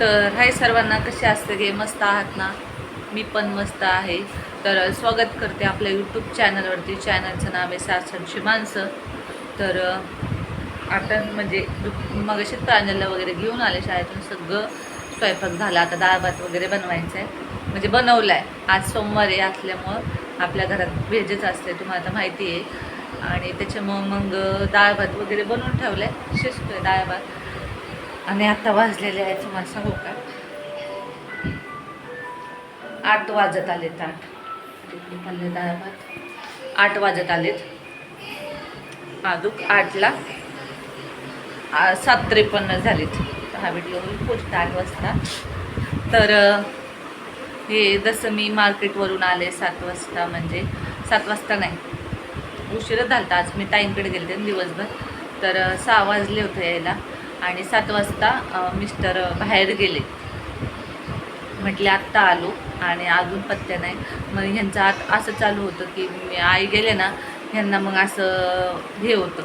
तर हाय सर्वांना कसे असते गे मस्त आहात ना? मी पण मस्त आहे. तर स्वागत करते आपल्या यूट्यूब चॅनलवरती चॅनलचं नाव आहे सासरची माणसं. तर आता म्हणजे मग अशी प्रांजलला वगैरे घेऊन आले शाळेतून. सगळं स्वयंपाक झाला. आता डाळ भात वगैरे बनवायचं आहे म्हणजे बनवलं आहे आज सोमवार आहे असल्यामुळं आपल्या घरात व्हेजच असते तुम्हाला आता माहिती आहे. आणि त्याच्यामुळं मग डाळ भात वगैरे बनवून ठेवलं आहे शिजतोय डाळ भात. आणि आता वाजलेले आहे तुम्हाला सांगू का आठ वाजत आलेत आठ. पल्ले डाळ भात आठ वाजत आलेत. अजून आठला. सात त्रेपन्न झालेत. हा व्हिडिओ होईल पोस्ट आठ वाजता. तर हे जसं मी मार्केटवरून आले सात वाजता म्हणजे सात वाजता नाही. उशीरच झाला आज मी टाईमकडे गेले होते दिवसभर. तर सहा वाजले होते यायला. आणि सात वाजता मिस्टर बाहेर गेले. म्हटले आत्ता आलो. आणि अजून पत्त्या नाही. मग ह्यांचं आत असं चालू होतं की मी आई गेले ना ह्यांना मग असं हे होतं.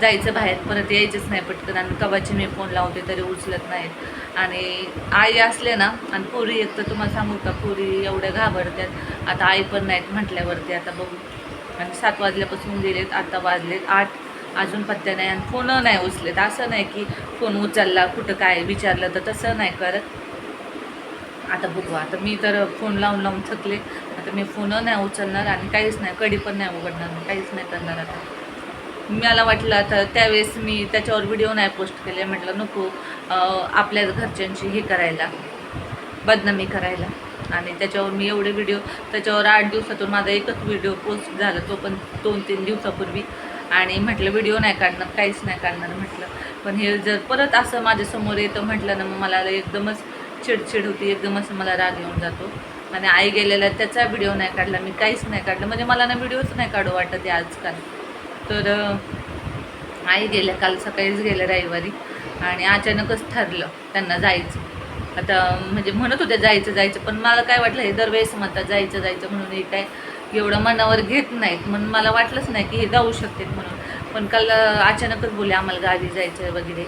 जायचं बाहेर परत यायचंच नाही पटकन. आणि कवाची मी फोन लावते तरी उचलत नाहीत. आणि आई असले ना आणि पोरी एक तर तुम्हाला सांगू का पोरी एवढ्या घाबरत्यात. आता आई पण नाहीत म्हटल्यावरती आता बघू. आणि सात वाजल्यापासून गेलेत आता वाजलेत आठ. अजून पत्त्या नाही आणि फोन नाही उचलेत. असं नाही की फोन उचलला कुठं काय विचारलं तर तसं नाही करत. आता बघू आता मी तर फोन लावून लावून थकले. आता मी फोन नाही उचलणार आणि काहीच नाही कडी पण नाही उघडणार मी काहीच नाही करणार आता. मला वाटलं आता त्यावेळेस मी त्याच्यावर व्हिडिओ नाही पोस्ट केले. म्हटलं नको आपल्या घरच्यांची हे करायला बदनामी करायला. आणि त्याच्यावर मी एवढे व्हिडिओ त्याच्यावर आठ दिवसातून माझा एकच व्हिडिओ पोस्ट झाला तो पण दोन तीन दिवसापूर्वी. आणि म्हटलं व्हिडिओ नाही काढणार काहीच नाही काढणार म्हटलं. पण हे जर परत असं माझ्यासमोर येतं म्हटलं ना मग मला एकदमच चिडचिड होती एकदमच मला राग येऊन जातो. आणि आई गेलेला त्याचा व्हिडिओ नाही काढला मी काहीच नाही काढलं. म्हणजे मला ना व्हिडिओच नाही काढू वाटत आहे आजकाल. तर आई गेल्या काल सकाळीच गेल्या रविवारी आणि अचानकच ठरलं त्यांना जायचं. आता म्हणजे म्हणत होत्या जायचं जायचं पण मला काय वाटलं हे दरवेळेस म्हणतात जायचं जायचं म्हणून हे काय एवढं मनावर घेत नाहीत. म्हणून मला वाटलंच नाही की हे जाऊ शकतात म्हणून. पण काल अचानकच बोले आम्हाला गावी जायचं आहे वगैरे.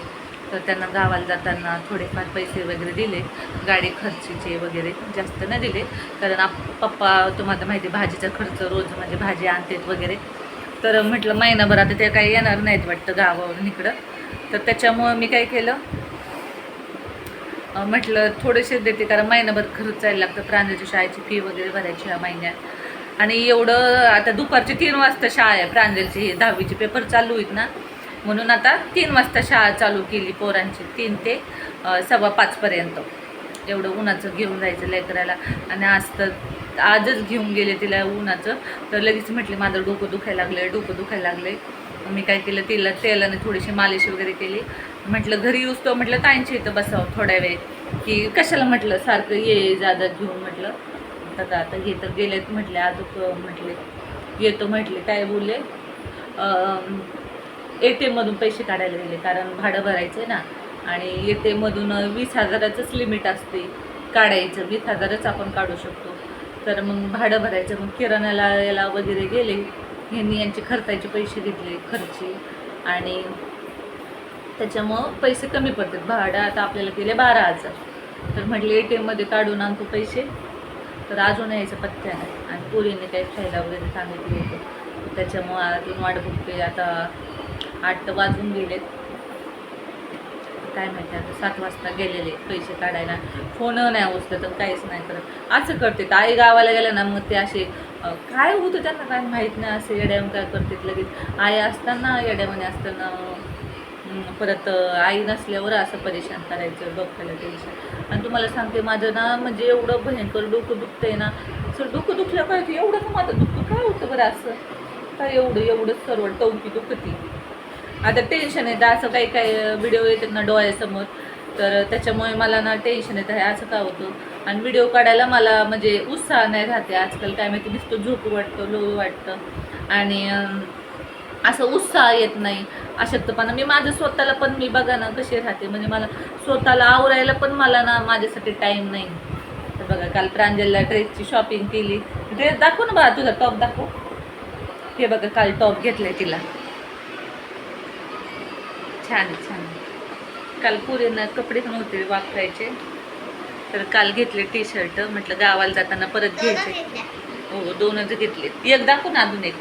तर त्यांना गावाला जाताना थोडेफार पैसे वगैरे दिले. गाडी खर्चीचे वगैरे जास्त नाही दिले. कारण आप पप्पा तुम्हाला माहिती आहे, भाजीचा खर्च रोज म्हणजे भाजी आणतात वगैरे. तर म्हटलं महिनाभर आता ते काही येणार नाहीत वाटतं गावावरून इकडं. तर त्याच्यामुळं मी काय केलं? म्हटलं थोडेसे देते कारण महिनाभर खर्च जायला लागतं प्रांजलच्या शाळेची फी वगैरे भरायची ह्या महिन्यात. आणि एवढं आता दुपारची तीन वाजता शाळा आहे. प्रांजलची दहावीचे पेपर चालू आहेत ना. म्हणून आता तीन वाजता शाळा चालू केली पोरांची. तीन ते सव्वा पाचपर्यंत एवढं उन्हाचं घेऊन जायचं लेकराला. आणि आज तर आजच घेऊन गेले तिला उन्हाचं. तर लगेच म्हटले माझं डोकं दुखायला लागलं डोकं दुखायला लागले मी काय केलं तिला तेलाने थोडीशी मालिश वगैरे केली. म्हटलं घरी येऊस तो म्हटलं ताईंच्या इथं बसावं थोड्या वेळ. की कशाला म्हटलं सारखं ये जादा घेऊन. म्हटलं. तर आता हे तर गेलेत म्हटले अजून म्हटले येतो म्हटले काय बोलले? ए टी एममधून पैसे काढायला गेले कारण भाडं भरायचं आहे ना. आणि ए टी एममधून वीस हजाराचंच लिमिट असते. काढायचं वीस हजारच आपण काढू शकतो. तर मग भाडं भरायचं मग किराणाला याला वगैरे गेले. ह्यांनी यांचे खर्चाचे पैसे घेतले खर्ची. आणि त्याच्यामुळं पैसे कमी पडतात. भाडं आता आपल्याला गेले बारा हजार. तर म्हटले ए टी एममध्ये काढून आणतो पैसे. तर अजून यायचं पत्त्या नाही आणि पोरीने काही खायला वगैरे सांगितले होते. त्याच्यामुळं अजून वाट बघते आता आठ तर वाजून गेलेत. काय माहिती आता सात वाजता गेलेले पैसे काढायला. फोन नाही उचलं तर काहीच नाही करत. असं करते. आई गावाला गेलं ना मग ते असे काय होतं त्यांना काय माहीत नाही. असे येड्याम काय करतात लगेच. आई असताना येड्यामध्ये असताना परत आई नसल्यावर असं परेशान करायचं डोक्याला टेन्शन आणि तुम्हाला सांगते माझं ना म्हणजे एवढं भयंकर डोकं दुखतंय ना सर डोकं दुखलं काय होतं एवढं का माझं दुःख काय होतं बरं असं? काय एवढं एवढंच सर्व टवकी दुखती. आता टेन्शन येतं असं काही काही व्हिडिओ येतात ना डोळ्यासमोर तर त्याच्यामुळे मला ना टेन्शन येतं आहे असं का होतं? आणि व्हिडिओ काढायला मला म्हणजे उत्साह नाही राहते आजकाल काय माहिती दिसतो झोपू वाटतं लो वाटतं. आणि असं उत्साह येत नाही. अशक्तपणा. मी माझं स्वतःला पण मी बघा ना कशी राहते. म्हणजे मला स्वतःला आवरायला पण मला ना माझ्यासाठी टाईम नाही. तर बघा काल प्रांजलला ड्रेसची शॉपिंग केली. ड्रेस दाखव ना बघा तुझा टॉप दाखव. हे बघा काल टॉप घेतलाय तिला. छान छान काल पुरीनं कपडे नव्हते वापरायचे. तर काल घेतले टी शर्ट म्हटलं गावाला जाताना परत घ्यायचे. हो दोनच घेतले एक दाखव ना अजून एक.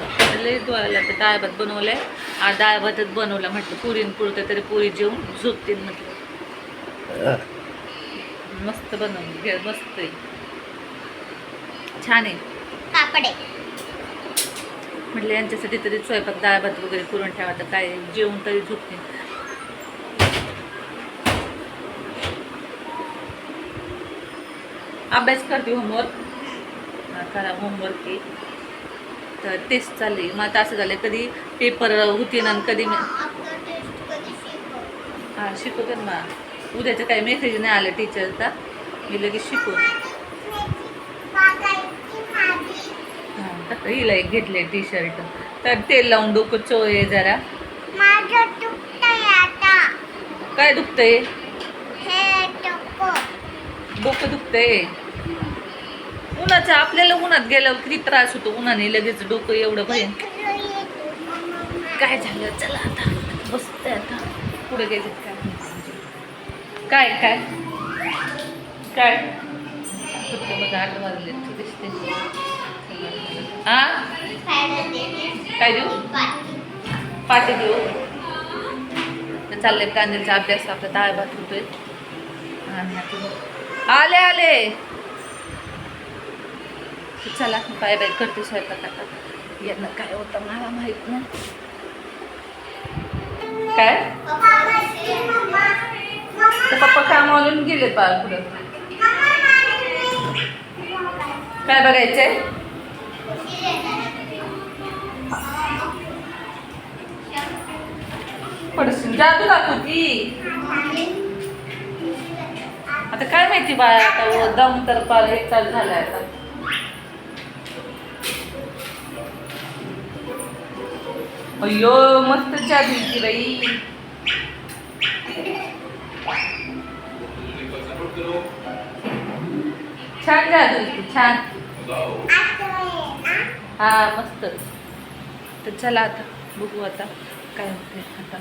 लय डोळ्याला तर डाळ भात बनवलाय आ डाळ भातच बनवला म्हटलं. पुरीन पुरतं तरी पुरी जेवून झोपतील म्हटलं. मस्त बनवली. घे मस्त आहे. छान आहे. कापडे म्हटलं यांच्यासाठी तरी स्वयंपाक डाळ भात वगैरे करून ठेवा. तर काय जेवण तरी झोपतील अभ्यास करते होमवर्क. करा होमवर्क. तर तेच चालले मग आता असं झालं कधी पेपर होते ना कधी मी हां शिकवते ना. उद्याचं काही मेसेज नाही आलं टीचरचा मी लगेच शिकवते हां तर हिला एक घेतले टी शर्ट तर तेल लावून डोकं चोळे जरा. काय दुखतंय? हे डोकं दुखतंय. उन्हाचं आपल्याला उन्हात गेल्यावर किती त्रास होतो? उन्हाने लगेच डोकं एवढं भयंकर काय झालं? चला आता. बसतंय आता. पुढे गेले काय काय काय? काय? फक्त आठ वाजले दिसते हा काय देऊ? पाटी. पाठी देऊ. तर चाललंय कांद्याचा अभ्यास आपला डाळ भात होतोय. आले आले. चला बाय बाय करते स्वयंपाक आता. यांना काय होतं मला माहीत नाही. काय? पप्पा कामावरून गेले बाळ पुढं. मम्मा, नाही. काय बघायचंय? पडशील. जादू दाखवती आता काय माहिती बाळ आता दम तर पार एक तास झालाय आता. अय्यो मस्त जादू की बाई. छान जादू की छान. हा मस्त. तर चला आता बघू आता काय होते आता.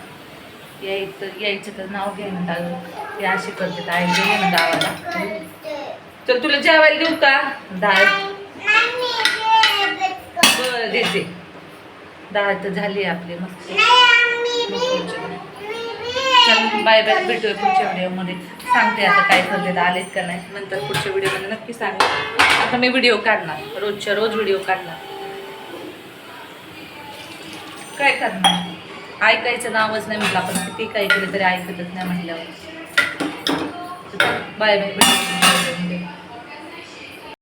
यायचं यायचं तर नाव ना अजून हे अशी करते आई दे ना गावाला तर तुला जेवायला देऊ का? डाळ बरं देते डाळ तर झाली आपली मस्त. चल बाय बाय भेटूया पुढच्या व्हिडिओमध्ये. सांगते आता काय करते आलेत का नाही. नंतर पुढच्या व्हिडिओमध्ये नक्की सांग आता मी व्हिडिओ काढणार रोजच्या रोज व्हिडिओ काढणार. काय करणार? ऐकायचं नावच नाही म्हटलं आपण किती काही केलं तरी ऐकतच नाही म्हटल्यावर. बाय बाय भेटू